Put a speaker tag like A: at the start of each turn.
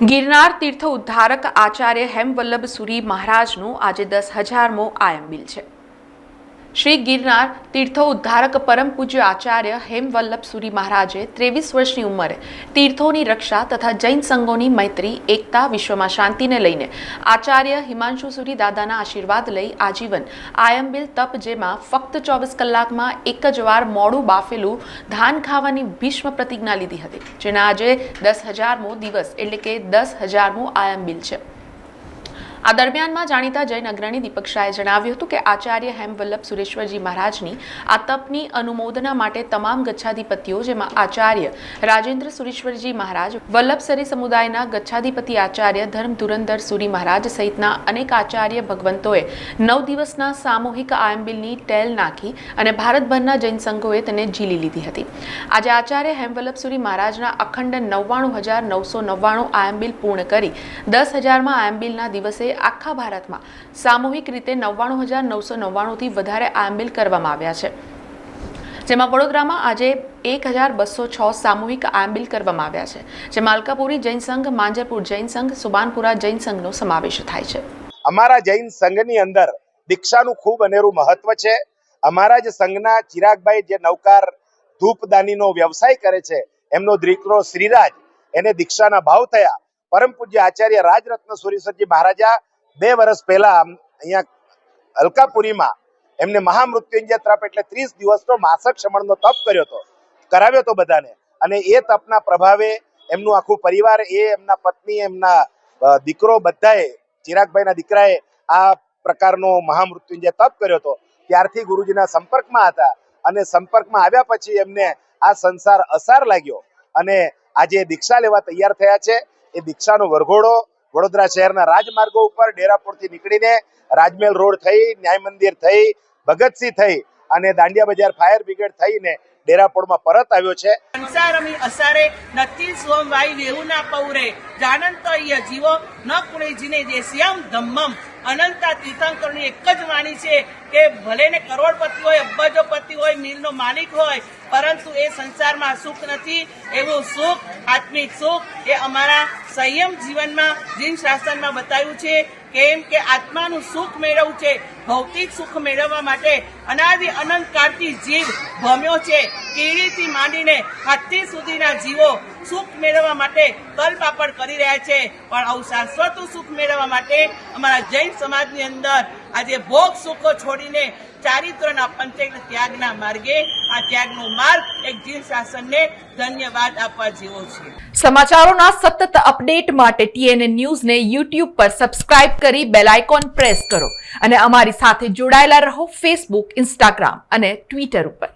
A: ગિરનાર તીર્થ ઉદ્ધારક આચાર્ય હેમવલ્લભ સુરી મહારાજનું આજે દસ હજારમો આયંબિલ છે. શ્રી ગિરનાર તીર્થો ઉદ્ધારક પરમ પૂજ્ય આચાર્ય હેમવલ્લભ સુરી મહારાજે ત્રેવીસ વર્ષની ઉંમરે તીર્થોની રક્ષા તથા જૈન સંઘોની મૈત્રી, એકતા, વિશ્વમાં શાંતિને લઈને આચાર્ય હિમાંશુ સુરી દાદાના આશીર્વાદ લઈ આજીવન આયંબિલ તપ જેમાં ફક્ત ચોવીસ કલાકમાં એક જ વાર મોડું બાફેલું ધાન ખાવાની ભીષ્મ પ્રતિજ્ઞા લીધી હતી, જેના આજે દસ હજારમો દિવસ એટલે કે દસ હજારમો આયંબિલ છે. આ દરમિયાનમાં જાણીતા જૈન અગ્રણી દીપક શાહે જણાવ્યું હતું કે આચાર્ય હેમવલ્લભ સુરેશ્વરજી મહારાજની આ તપની અનુમોદના માટે તમામ ગચ્છાધિપતિઓ, જેમાં આચાર્ય રાજેન્દ્ર સુરેશ્વરજી મહારાજ વલ્લભસરી સમુદાયના ગચ્છાધિપતિ આચાર્ય ધર્મ ધુરંધર સુરી મહારાજ સહિતના અનેક આચાર્ય ભગવંતોએ નવ દિવસના સામૂહિક આયંબિલની ટેલ નાખી અને ભારતભરના જૈન સંઘોએ તેને ઝીલી લીધી હતી. આજે આચાર્ય હેમવલ્લભ સુરી મહારાજના અખંડ નવ્વાણું હજાર નવસો નવ્વાણું આયંબિલ પૂર્ણ કરી દસ હજારમાં આયંબિલના દિવસે આખા ભારતમાં સામૂહિક રીતે નવ્વાણું હજાર નવસો નવ્વાણુંથી વધારે આયંબિલ કરવામાં આવ્યા છે. જેમાં વડોદરામાં આજે એક હજાર બસો છ સામૂહિક આયંબિલ કરવામાં આવ્યા છે. જેમાં અલકાપુરી જૈન સંઘ, માંજરપુર જૈન સંઘ, સુબાનપુરા જૈન સંઘનો સમાવેશ થાય છે.
B: અમારા જૈન સંઘની અંદર દીક્ષાનું ખૂબ અનેરું મહત્વ છે. અમારા જ સંઘના ચિરાગભાઈ જે નૌકાર ધૂપદાનીનો વ્યવસાય કરે છે, એમનો દીકરો શ્રીરાજ, એને દીક્ષાના ભાવ થયા. પરમ પૂજ્ય આચાર્ય રાજરત્ન સુરીસરજી મહારાજા બે વર્ષ પહેલા અહીંયા અલકાપુરીમાં એમને મહામૃત્યુંજય તપ એટલે ત્રીસ દિવસનો માસક શમણનો તપ કર્યો હતો. કરાવ્યો હતો બધાને. અને એ તપના પ્રભાવે એમનું આખું પરિવાર, એ એમના પત્ની, એમના દીકરો બધાએ, ચિરાગભાઈના દીકરાએ આ પ્રકારનો મહામૃત્યુંજય તપ કર્યો હતો. ત્યારથી ગુરુજીના સંપર્કમાં હતા અને સંપર્કમાં આવ્યા પછી એમને આ સંસાર અસાર લાગ્યો. અને આજે દીક્ષા લેવા તૈયાર થયા છે. એ દીક્ષાનો વરઘોડો વડોદરા શહેરના રાજમાર્ગો ઉપર ડેરાપુરથી નીકળીને રાજમહેલ રોડ થઈ, ન્યાય મંદિર થઈ, ભગતસિંહ થઈ અને દાંડિયા બજાર ફાયર બ્રિગેડ થઈને ડેરાપોળમાં પરત આવ્યો છે.
C: સંસારમી અસારે નથી સ્વમ વેહુના પૌરે. જાનંત જીવો ન કુણેજીને દેશ્યામ ધમ્મમ. અનંતા તીર્થંકરની એક જ વાણી છે કે ભલે ને કરોડપતિ હોય, અબજોપતિ હોય, મિલનો માલિક હોય પરંતુ એ સંસારમાં સુખ નથી, એવું સુખ, આત્મિક સુખ એ અમારા સંયમ જીવનમાં, જીન શાસનમાં બતાવ્યું છે કેમ કે આત્માનું સુખ મેળવવું છે, ભૌતિક સુખ મેળવવા માટે અનાદિ અનંત કાળથી જીવ ભમ્યો છે. કીડીથી માંડીને હાથી સુધીના જીવો સુખ મેળવવા માટે કલપાપડ કરી રહ્યા છે. પણ આવું શાશ્વત સુખ મેળવવા માટે અમારા જૈન સમાજની અંદર આજે ભોગ સુખો છોડીને ચારિત્રના પંચેક ત્યાગના માર્ગે આ ત્યાગનો માર્ગ એક જીવ શાસનને ધન્યવાદ આપવા જેવો છે.
A: સમાચારોના સતત અપડેટ માટે ટીએનએ ન્યૂઝને યુટ્યુબ પર સબસ્ક્રાઇબ કરી બેલ આઇકોન પ્રેસ કરો અને અમારી સાથે જોડાયેલા રહો ફેસબુક, ઇન્સ્ટાગ્રામ અને ટ્વિટર ઉપર.